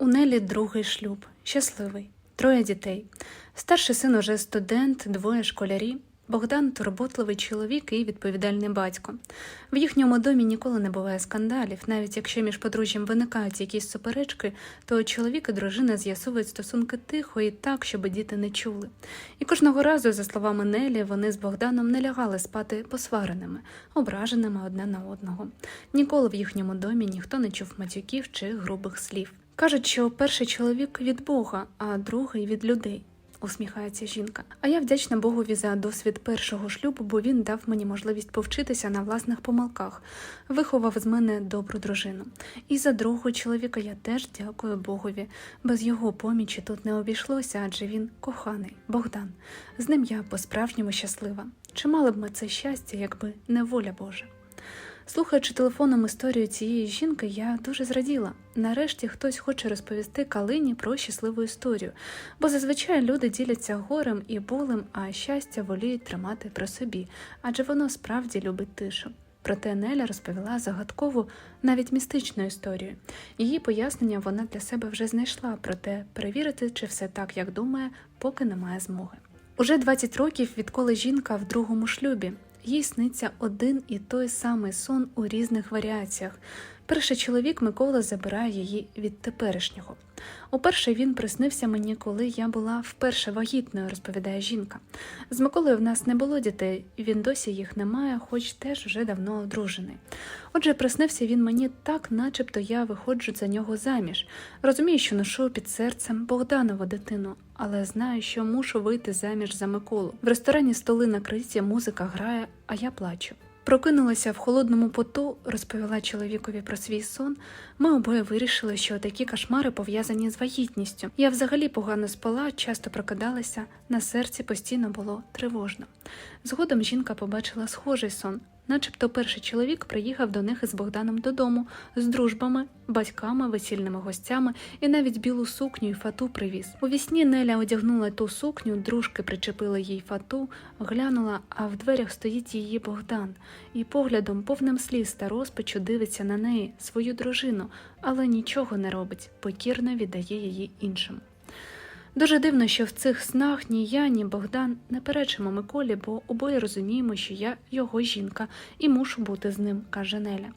У Нелі другий шлюб, щасливий, троє дітей. Старший син уже студент, двоє школярі. Богдан турботливий чоловік і відповідальний батько. В їхньому домі ніколи не буває скандалів, навіть якщо між подружжям виникають якісь суперечки, то чоловік і дружина з'ясовують стосунки тихо і так, щоб діти не чули. І кожного разу, за словами Нелі, вони з Богданом не лягали спати посвареними, ображеними одне на одного. Ніколи в їхньому домі ніхто не чув матюків чи грубих слів. Кажуть, що перший чоловік від Бога, а другий від людей. Усміхається жінка. А я вдячна Богові за досвід першого шлюбу, бо він дав мені можливість повчитися на власних помилках, виховав з мене добру дружину. І за другого чоловіка я теж дякую Богові. Без його помічі тут не обійшлося, адже він коханий, Богдан. З ним я по-справжньому щаслива. Чи мали б ми це щастя, якби не воля Божа? Слухаючи телефоном історію цієї жінки, я дуже зраділа. Нарешті хтось хоче розповісти Калині про щасливу історію, бо зазвичай люди діляться горем і болем, а щастя воліють тримати при собі, адже воно справді любить тишу. Проте Неля розповіла загадкову, навіть містичну історію. Її пояснення вона для себе вже знайшла, проте перевірити, чи все так, як думає, поки немає змоги. Уже 20 років, відколи жінка в другому шлюбі, їй сниться один і той самий сон у різних варіаціях. Перший чоловік Микола забирає її від теперішнього. Уперше він приснився мені, коли я була вперше вагітною, розповідає жінка. З Миколою в нас не було дітей, він досі їх не має, хоч теж вже давно одружений. Отже, приснився він мені так, начебто я виходжу за нього заміж. Розумію, що ношу під серцем Богданову дитину, але знаю, що мушу вийти заміж за Миколу. В ресторані столи накриті, музика грає, а я плачу. Прокинулася в холодному поту, розповіла чоловікові про свій сон. Ми обоє вирішили, що такі кошмари пов'язані з вагітністю. Я взагалі погано спала, часто прокидалася, на серці постійно було тривожно. Згодом жінка побачила схожий сон, начебто перший чоловік приїхав до них із Богданом додому з дружбами, батьками, весільними гостями і навіть білу сукню і фату привіз. У вісні Неля одягнула ту сукню, дружки причепили їй фату, глянула, а в дверях стоїть її Богдан, і поглядом, повним сліз та розпачу дивиться на неї, свою дружину, але нічого не робить, покірно віддає її іншим. Дуже дивно, що в цих снах ні я, ні Богдан не перечимо Миколі, бо обоє розуміємо, що я його жінка і мушу бути з ним, каже Неля.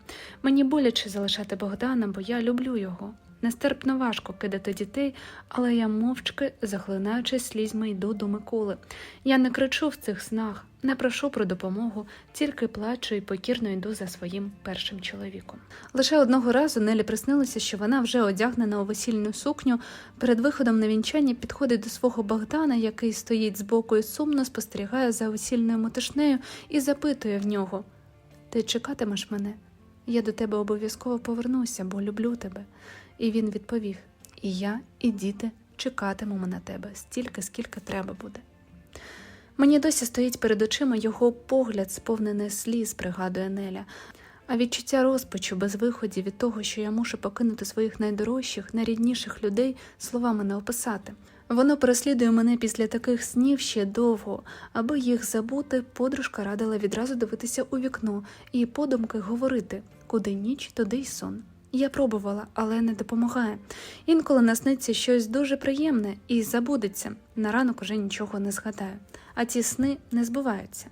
Мені боляче залишати Богдана, бо я люблю його. Нестерпно важко кидати дітей, але я мовчки, захлинаючись слізьми, йду до Миколи. Я не кричу в цих снах, не прошу про допомогу, тільки плачу і покірно йду за своїм першим чоловіком. Лише одного разу Нелі приснилося, що вона вже одягнена у весільну сукню. Перед виходом на вінчання підходить до свого Богдана, який стоїть збоку і сумно спостерігає за весільною мотишнею, і запитує в нього: Ти чекатимеш мене? Я до тебе обов'язково повернуся, бо люблю тебе. І він відповів: І я, і діти чекатимемо на тебе стільки, скільки треба буде. Мені досі стоїть перед очима його погляд, сповнений сліз, пригадує Неля, а відчуття розпачу без виходів від того, що я мушу покинути своїх найдорожчих, найрідніших людей, словами не описати. Воно переслідує мене після таких снів ще довго. Аби їх забути, подружка радила відразу дивитися у вікно і подумки говорити куди ніч, туди й сон. Я пробувала, але не допомагає. Інколи насниться щось дуже приємне і забудеться. На ранок уже нічого не згадаю, а ці сни не збуваються.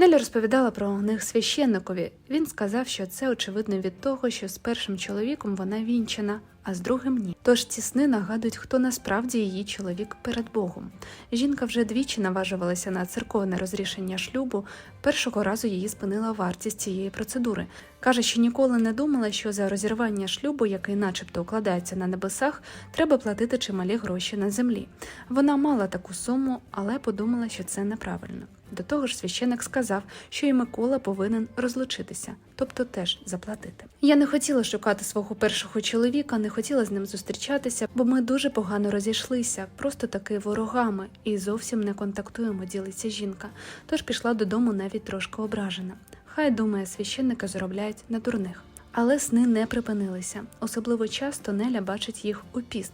Неля розповідала про них священникові. Він сказав, що це очевидно від того, що з першим чоловіком вона вінчена, а з другим ні. Тож ці сни нагадують, хто насправді її чоловік перед Богом. Жінка вже двічі наважувалася на церковне розрішення шлюбу. Першого разу її спинила вартість цієї процедури. Каже, що ніколи не думала, що за розірвання шлюбу, який, начебто, укладається на небесах, треба платити чималі гроші на землі. Вона мала таку суму, але подумала, що це неправильно. До того ж, священик сказав, що і Микола повинен розлучитися, тобто теж заплатити. Я не хотіла шукати свого першого чоловіка, не хотіла з ним зустрічатися, бо ми дуже погано розійшлися, просто таки ворогами, і зовсім не контактуємо, ділиться жінка. Тож пішла додому навіть трошки ображена. Хай думає, священники заробляють на дурних. Але сни не припинилися. Особливо часто Неля бачить їх у піст.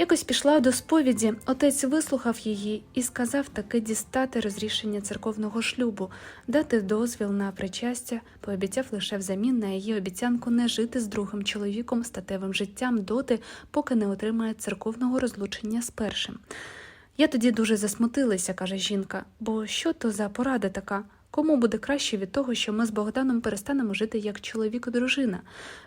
Якось пішла до сповіді, отець вислухав її і сказав таки дістати розрішення церковного шлюбу, дати дозвіл на причастя, пообіцяв лише взамін на її обіцянку не жити з другим чоловіком статевим життям доти, поки не отримає церковного розлучення з першим. Я тоді дуже засмутилася, каже жінка, бо що то за порада така? Кому буде краще від того, що ми з Богданом перестанемо жити як чоловік і дружина?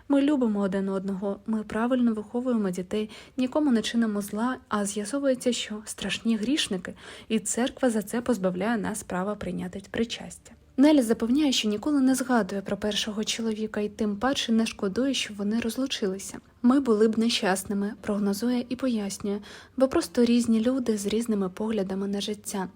Ми любимо один одного, ми правильно виховуємо дітей, нікому не чинимо зла, а з'ясовується, що страшні грішники, і церква за це позбавляє нас права прийняти причастя. Нелі запевняє, що ніколи не згадує про першого чоловіка і тим паче не шкодує, що вони розлучилися. Ми були б нещасними, прогнозує і пояснює, бо просто різні люди з різними поглядами на життя.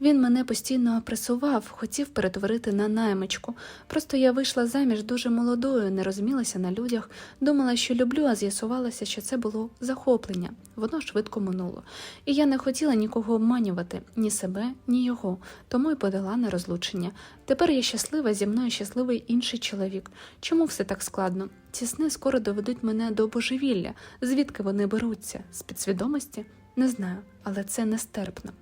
Він мене постійно пресував, хотів перетворити на наймичку. Просто я вийшла заміж дуже молодою, не розумілася на людях, думала, що люблю, а з'ясувалося, що це було захоплення. Воно швидко минуло. І я не хотіла нікого обманювати, ні себе, ні його, тому й подала на розлучення. Тепер я щаслива, зі мною щасливий інший чоловік. Чому все так складно? Ці сни скоро доведуть мене до божевілля. Звідки вони беруться? З підсвідомості? Не знаю, але це нестерпно.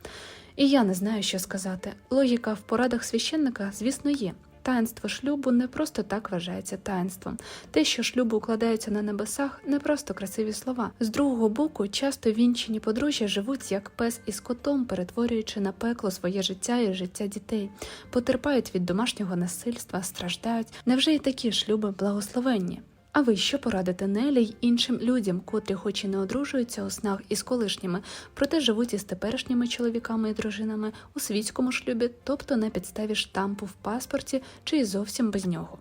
І я не знаю, що сказати. Логіка в порадах священника, звісно, є. Таїнство шлюбу не просто так вважається таїнством. Те, що шлюби укладаються на небесах, не просто красиві слова. З другого боку, часто вінчені подружжя живуть як пес із котом, перетворюючи на пекло своє життя і життя дітей, потерпають від домашнього насильства, страждають. Невже і такі шлюби благословенні? А ви що порадите Нелі й іншим людям, котрі хоч і не одружуються у снах із колишніми, проте живуть із теперішніми чоловіками і дружинами у світському шлюбі, тобто на підставі штампу в паспорті чи й зовсім без нього?